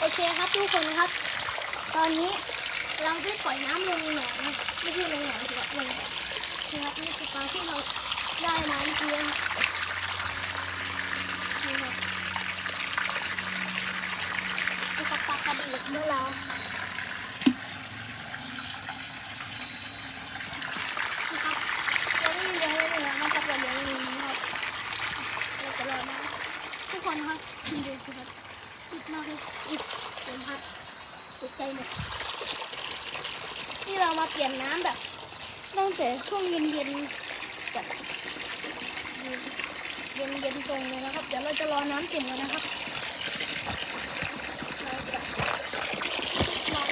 โอเคครับทุกคนครับ ตอนนี้เราได้ปล่อยน้ำลงในหนองนะไม่ใช่ลงหนองสิครับลงนะครับนี่คือปลาที่เราได้มาเมื่อกี้นะครับนี่ครับนี่ครับปลากระดีเมื่อเรานะครับเราไม่มีเลี้ยงไว้เลยนะครับเราเลี้ยงลิงนะครับเราจะรอนะทุกคนครับดูสิครับอิดมากเลยอิดเต็มพัด ตกใจหมดนี่เรามาเปลี่ยนน้ำแบบตั้งแต่ช่วงเย็นๆแบบเย็นเย็นๆตรงเลยนะครับ เดี๋ยวเราจะรอน้ำเต็มเลยนะครับเราจะรอ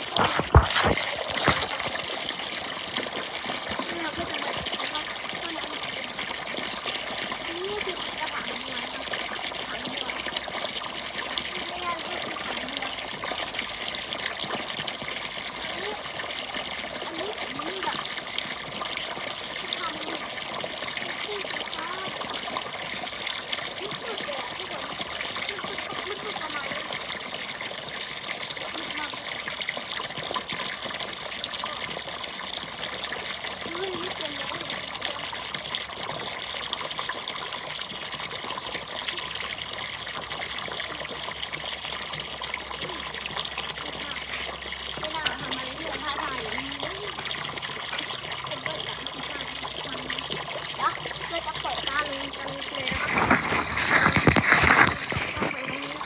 นี่เราก็จะมานะครับต้นน้ำนี่คือกระถางน้ำนะครับกระถางน้ำนี่ก็คือกระถางน้ำ อันนี้อันนี้ผมแบบทำเนี่ยที่สุดท้ายที่สุดเลยอะทุกคนที่สุดที่สุดประมาณนี้มากเฮ้ยนี่เป็นน้อยเลยไม่น่าทำอะไรที่มันท้าทายอย่างนี้เป็นก็อยากที่จะทำนะเราจะปล่อยปลาลงกันเลยนะครับเข้าไปตรงนี้นะ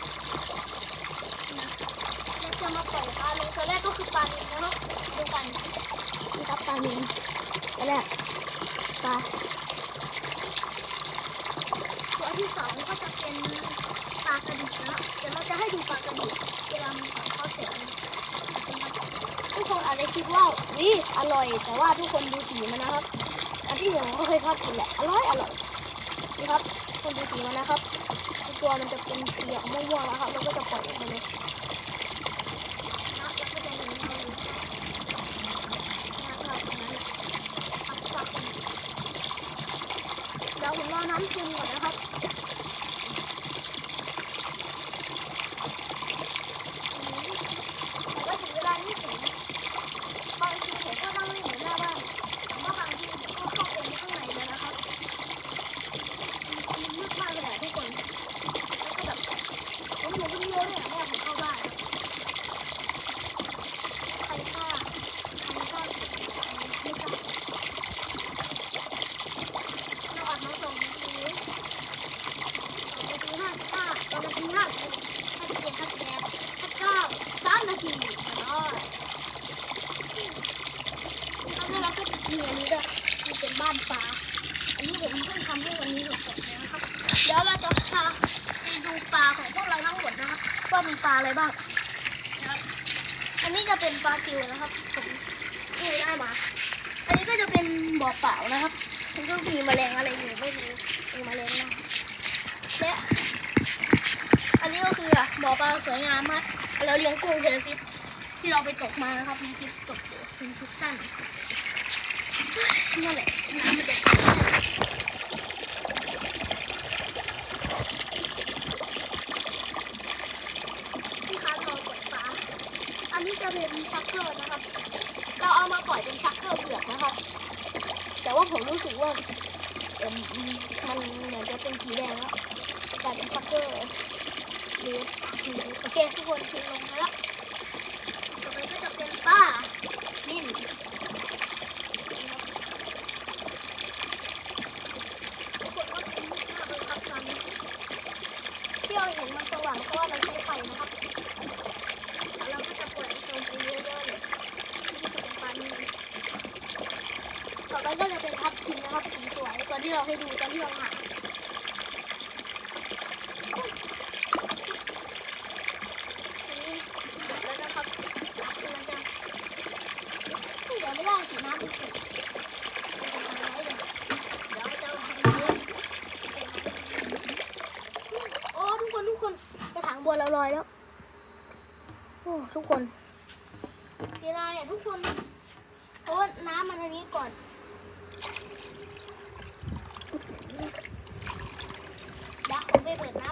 เราจะมาปล่อยปลาลง ตัวแรกก็คือปลานิลนะครับดูกันนี่ครับปลานิลตัวแรกปลาตัวที่สองก็จะเป็นปลากระดิกนะเดี๋ยวเราจะให้ดูปลากระดิกเวลามันเข้าเสร็จทุกคนอาจจะคิดว่าวิอร่อย แต่ว่าทุกคนดูสีมันนะครับอันที่อย่งก็เคยทอดกินแหละอร่อยอร่อยนี่ครับคนดูสีมันนะครับ ตัวมันจะเป็นสีออกม่วงๆนะครับแล้วก็จะปล่อยออกมาเลยนะครับแล้วก็จะเห็นเงาอยู่นะครับอย่างนั้นแหละครับครับเดี๋ยวผมรอน้ำซึมก่อนนะครับ แต่ก็ถึงเวลาที่ผมบางทีผมก็นั่งเล่นอยู่หน้าบ้านแต่ว่าบางทีผมก็เข้าไปข้างในเลยนะครับมันมืดมากเลยอะทุกคนแล้วก็แบบผมอยู่คนเดียวเนี่ยแม่ผมเข้าบ้านใครฆ่าใครฆ่าไม่ทราบเราอัดมาสองนาทีสองนาทีห้าสิบห้าสองนาทีห้าสิบห้าสิบเจ็ดห้าสิบแปดห้าสิบเก้าสามนาทีอ๋อ ตอนนี้เราก็จะมีอันนี้ด้วยมันเป็นบ้านปลา อันนี้ผมเพิ่งทำให้วันนี้สดๆเลยนะครับ เดี๋ยวเราจะพาไปดูปลาของพวกเราทั้งหมดนะครับว่ามีปลาอะไรบ้างนะครับ อันนี้จะเป็นปลาซิวนะครับผมที่ได้มา อันนี้ก็จะเป็นบ่อเปล่านะครับมันก็มีแมลงอะไรอยู่ไม่รู้มีแมลงนะและอันนี้ก็คือบ่อปลาสวยงามมากเราเลี้ยงกุ้งเทซิสที่เราไปตกมานะครับมีคลิปตกอยู่มีคลิปสั้นนั่นแหละน้ำมันจะที่ค้ารอปล่อยปลาอันนี้จะ เกอร์นะครับ เราเอามาปล่อยเป็นชักเกอร์เผือกนะครับ แต่ว่าผมรู้สึกว่ามันเหมือนจะเป็นสีแดงแล้วกลายเป็นชักเกอร์หรือโอเคทุกคนทิ้งลงแล้วต่อไปก็จะเป็นป้านิ่มทุกคนว่าเป็นมากเลยครับตอนนี้ที่เราเห็นมันสว่างเพราะว่าเราใช้ไฟนะครับแล้วเราก็จะปล่อยโซนไปเยอะๆเลยที่จะเป็นปลานีต่อ ไปก็จะเป็นทับทิมนะครับสีสวยตัวที่เราให้ดูตอนที่เราหาอันนี้เสร็จแล้วนะครับมันจะเดี๋ยวไม่ได้สีน้ำมันติดมันจะทำอยเดี๋ยวจะเอาทำเยอะโอ้ทุกคนทุกคนกระถางบัวเราลอยแล้ว โอ้ทุกคนเสียดายอะทุกคนเพราะว่าน้ำมันอันนี้ก่อน เดี๋ยวผมไปเปิดน้ำ